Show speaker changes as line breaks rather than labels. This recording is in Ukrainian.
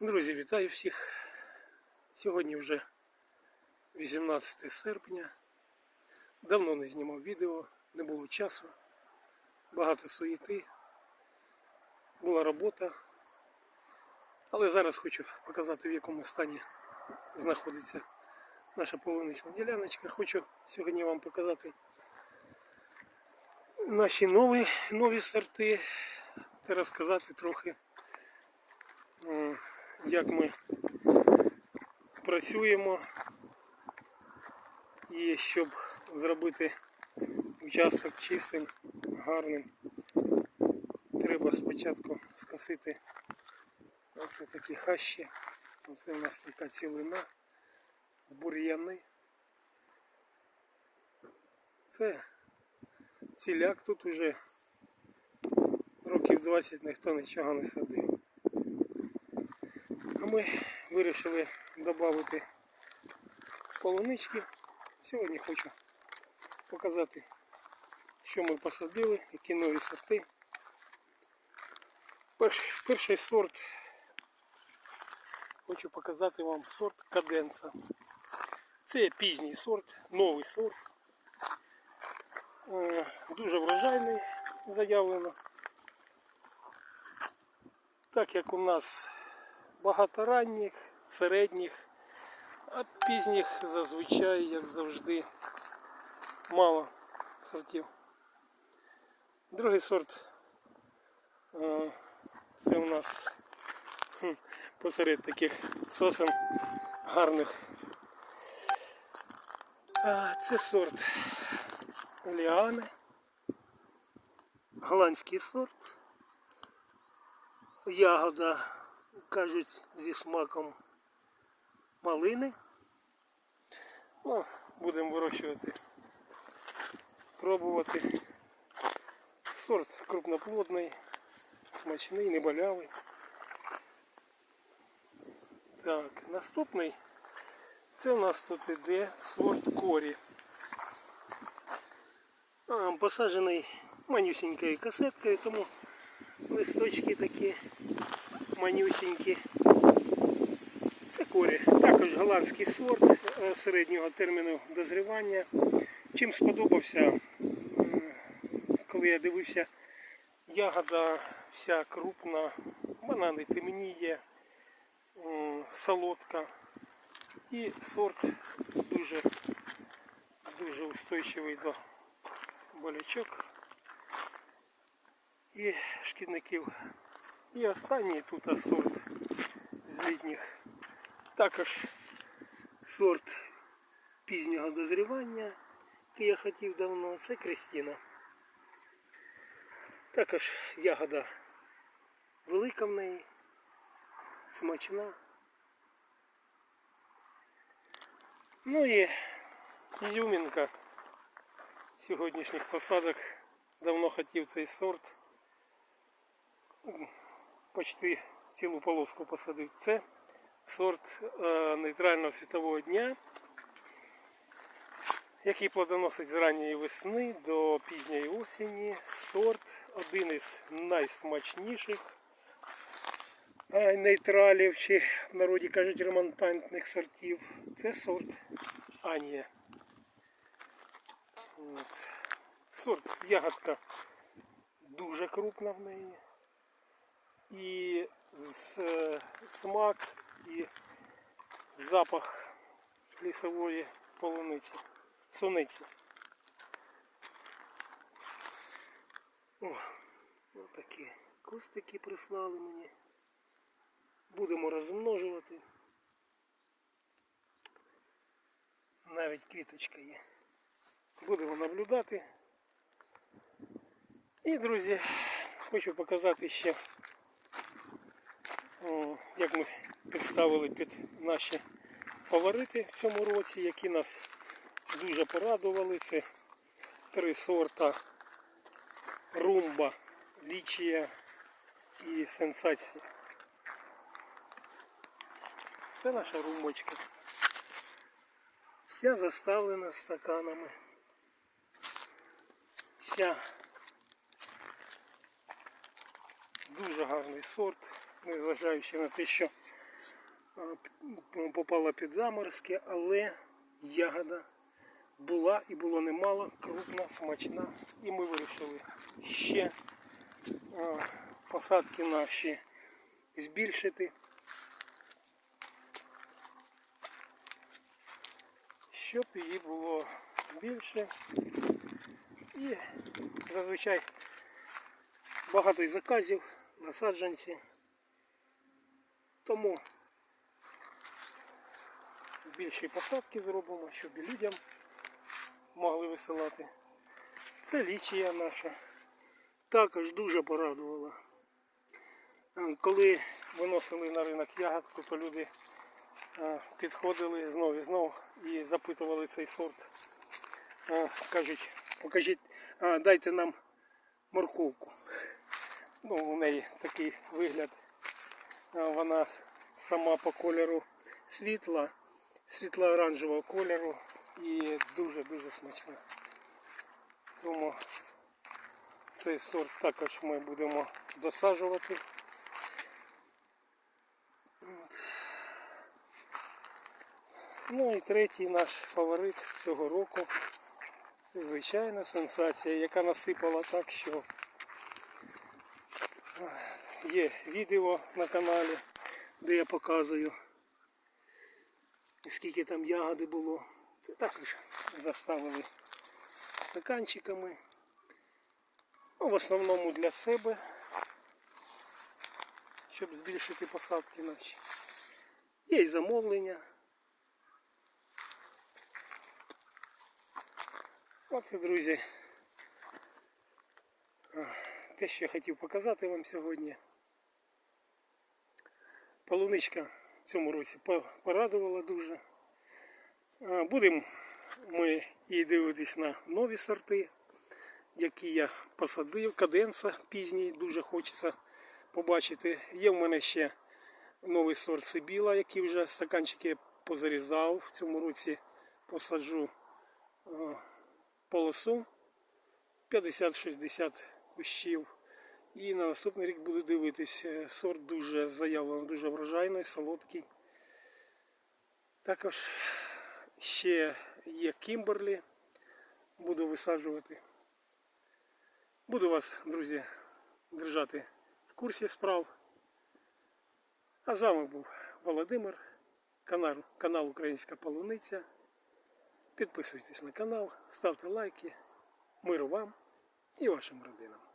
Друзі, вітаю всіх. Сьогодні вже 18 серпня. Давно не знімав відео, не було часу, багато суєти, була робота. Але зараз хочу показати, в якому стані знаходиться наша полунична діляночка. Хочу сьогодні вам показати наші нові, нові сорти та розказати трохи. Як ми працюємо і щоб зробити участок чистим, гарним, треба спочатку скосити оце такі хащі. Оце у нас така цілина, бур'яни. Це ціляк тут уже років 20 ніхто нічого не садив. Ми вирішили додати полунички. Сьогодні хочу показати, що ми посадили, які нові сорти. Перший, перший сорт хочу показати вам сорт каденца. Це пізній сорт, новий сорт. Е, Дуже врожайний заявлено. Так як у нас багато ранніх, середніх, а пізніх зазвичай, як завжди, мало сортів. Другий сорт е, це у нас посеред таких сосен гарних. Це сорт Ліани, голландський сорт. Ягода кажуть, зі смаком малини. Ну, будемо вирощувати, пробувати. Сорт крупноплодний, смачний, не болявий. Так, наступний це у нас тут іде сорт корі. Посаджений манюсенькою касеткою, тому листочки такі манюсінькі. Це корі. Також голландський сорт е, середнього терміну дозрівання. Чим сподобався, коли я дивився, ягода вся крупна, вона не темніє, солодка. І сорт дуже, дуже устойчивий до болячок і шкідників. І останній тут сорт з літніх. Також сорт пізнього дозрівання, який я хотів давно, це Крістіна. Також ягода велика в неї, смачна. Ну і ізюмінка сьогоднішніх посадок. Давно хотів цей сорт почти цілу полоску посадив. Це сорт е, нейтрального світового дня, який плодоносить з ранньої весни до пізньої осені. Сорт один із найсмачніших е, нейтралів, чи в народі кажуть ремонтантних сортів. Це сорт Анія. Сорт ягодка дуже крупна в неї і з, е, смак і запах лісової полуниці, суниці. О, ось такі кустики прислали мені. Будемо розмножувати. Навіть квіточка є. Будемо наблюдати. І, друзі, хочу показати ще як ми представили під наші фаворити в цьому році, які нас дуже порадували. Це три сорта румба, лічія і сенсація. Це наша румбочка. Вся заставлена стаканами. Вся дуже гарний сорт, незважаючи на те, що попала під заморозки, але ягода була і було немало, крупна, смачна. І ми вирішили ще посадки наші збільшити. Щоб її було більше. І зазвичай багато заказів на саджанці. Тому більші посадки зробимо, щоб людям могли висилати. Це лічія наша. Також дуже порадувала. Коли виносили на ринок ягодку, то люди підходили знову і знову і запитували цей сорт. Кажуть, покажіть, дайте нам морковку. Ну, у неї такий вигляд. Вона сама по кольору світла, світло-оранжевого кольору і дуже-дуже смачна. Тому цей сорт також ми будемо досаджувати. Ну і третій наш фаворит цього року. Це звичайна сенсація, яка насипала так, що є відео на каналі, де я показую, скільки там ягоди було. Це також заставили стаканчиками. Ну, в основному для себе, щоб збільшити посадки наші. Є й замовлення. Оце, друзі, те, що я хотів показати вам сьогодні. Полуничка в цьому році порадувала дуже. Будемо ми і дивитись на нові сорти, які я посадив. Каденса пізній, дуже хочеться побачити. Є в мене ще новий сорт Сибіла, який вже стаканчики позарізав. В цьому році посаджу полосу 50-60 кущів. І на наступний рік буду дивитись. Сорт дуже заявлено, дуже врожайний, солодкий. Також ще є Кімберлі. Буду висаджувати. Буду вас, друзі, держати в курсі справ. А з вами був Володимир, канал, канал Українська Полуниця. Підписуйтесь на канал, ставте лайки. Миру вам і вашим родинам.